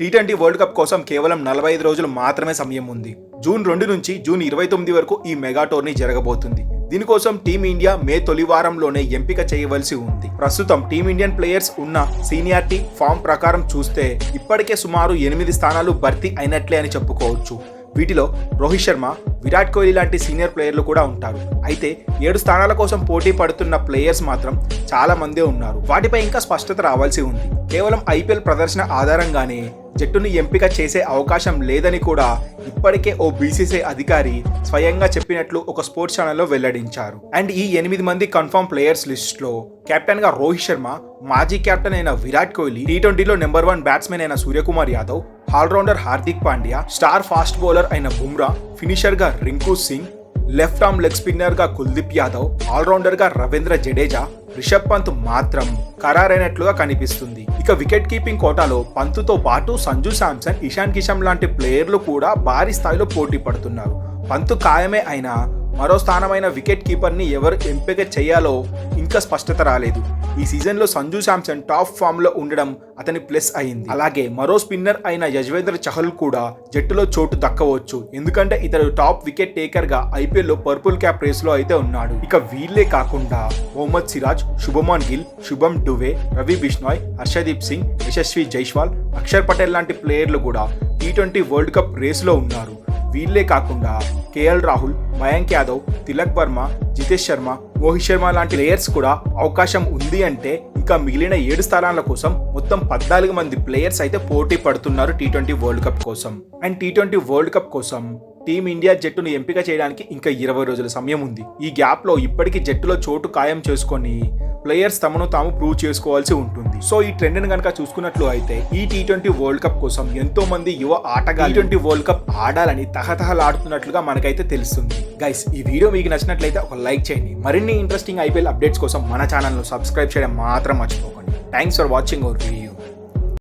Tea twenty world cup కోసం కేవలం నలభై ఐదు రోజులు మాత్రమే సమయం ఉంది. జూన్ రెండు నుంచి జూన్ ఇరవై తొమ్మిది వరకు ఈ మెగా టోర్నీ జరగబోతుంది. దీనికోసం టీమిండియా మే తొలి వారంలోనే ఎంపిక చేయవలసి ఉంది. ప్రస్తుతం టీమిండియన్ ప్లేయర్స్ ఉన్న సీనియారిటీ ఫామ్ ప్రకారం చూస్తే ఇప్పటికే సుమారు ఎనిమిది స్థానాలు భర్తీ అయినట్లే అని చెప్పుకోవచ్చు. వీటిలో రోహిత్ శర్మ విరాట్ కోహ్లీ లాంటి సీనియర్ ప్లేయర్లు కూడా ఉంటారు. అయితే ఏడు స్థానాల కోసం పోటీ పడుతున్న ప్లేయర్స్ మాత్రం చాలా మందే ఉన్నారు. వాటిపై ఇంకా స్పష్టత రావాల్సి ఉంది. కేవలం ఐపీఎల్ ప్రదర్శన ఆధారంగానే జట్టును ఎంపిక చేసే అవకాశం లేదని కూడా ఇప్పటికే ఓ బీసీసీ అధికారి స్వయంగా చెప్పినట్లు ఒక స్పోర్ట్స్ ఛానల్లో వెల్లడించారు. అండ్ ఈ ఎనిమిది మంది కన్ఫర్మ్ ప్లేయర్స్ లిస్ట్లో కెప్టెన్గా రోహిత్ శర్మ మాజీ కెప్టెన్ అయిన విరాట్ కోహ్లీ టీ ట్వంటీలో నెంబర్ వన్ బ్యాట్స్మెన్ అయిన Suryakumar Yadav allrounder Hardik Pandya star fast bowler అయిన Bumrah ఫినిషర్గా Rinku Singh left arm leg స్పిన్నర్గా Kuldeep Yadav ఆల్రౌండర్గా రవీంద్ర జడేజా రిషబ్ పంత్ మాత్రం ఖరారైనట్లుగా కనిపిస్తుంది. ఇక వికెట్ కీపింగ్ కోటాలో పంతుతో పాటు సంజు శాంసన్ ఇషాన్ కిషన్ లాంటి ప్లేయర్లు కూడా భారీ స్థాయిలో పోటీ పడుతున్నారు. పంతు ఖాయమే అయినా మరో స్థానమైన వికెట్ కీపర్ని ఎవరు ఎంపిక చేయాలో ఇంకా స్పష్టత రాలేదు. ఈ సీజన్లో సంజు శాంసన్ టాప్ ఫామ్లో ఉండడం అతని ప్లస్ అయింది. అలాగే మరో స్పిన్నర్ అయిన యజ్వేంద్ర చహల్ కూడా జట్టులో చోటు దక్కవచ్చు. ఎందుకంటే ఇతడు టాప్ వికెట్ టేకర్గా ఐపీఎల్లో పర్పుల్ క్యాప్ రేస్లో అయితే ఉన్నాడు. ఇక వీళ్ళే కాకుండా మొహమ్మద్ సిరాజ్ శుభమాన్ గిల్ శుభం డువే రవి బిష్నాయ్ హర్షదీప్ సింగ్ యశస్వి జైస్వాల్ అక్షర్ పటేల్ లాంటి ప్లేయర్లు కూడా టీ ట్వంటీ వరల్డ్ కప్ రేస్లో ఉన్నారు. వీళ్ళే కాకుండా కేఎల్ రాహుల్ మయాంక్ యాదవ్ తిలక్ వర్మ జితేష్ శర్మ మోహిత్ శర్మ లాంటి ప్లేయర్స్ కూడా అవకాశం ఉంది అంటే ఇంకా మిగిలిన ఏడు స్థానాల కోసం మొత్తం పద్నాలుగు మంది ప్లేయర్స్ అయితే పోటీ పడుతున్నారు టీ ట్వంటీ వరల్డ్ కప్ కోసం. And T twenty world cup కోసం టీమిండియా జట్టును ఎంపిక చేయడానికి ఇంకా ఇరవై రోజుల సమయం ఉంది. ఈ గ్యాప్లో ఇప్పటికీ జట్టులో చోటు ఖాయం చేసుకొని ప్లేయర్స్ తమను తాము ప్రూవ్ చేసుకోవాల్సి ఉంటుంది. సో ఈ ట్రెండ్ని కనుక చూసుకున్నట్లు అయితే ఈ టీ ట్వంటీ వరల్డ్ కప్ కోసం ఎంతో మంది యువ ఆటగా ట్వంటీ వరల్డ్ కప్ ఆడాలని తహతహలాడుతున్నట్లుగా మనకైతే తెలుస్తుంది. గైస్ ఈ వీడియో మీకు నచ్చినట్లయితే ఒక లైక్ చేయండి. మరిన్ని ఇంట్రెస్టింగ్ ఐపీఎల్ అప్డేట్స్ కోసం మన ఛానల్ను సబ్స్క్రైబ్ చేయడం మాత్రం మర్చిపోకండి. Thanks for watching our video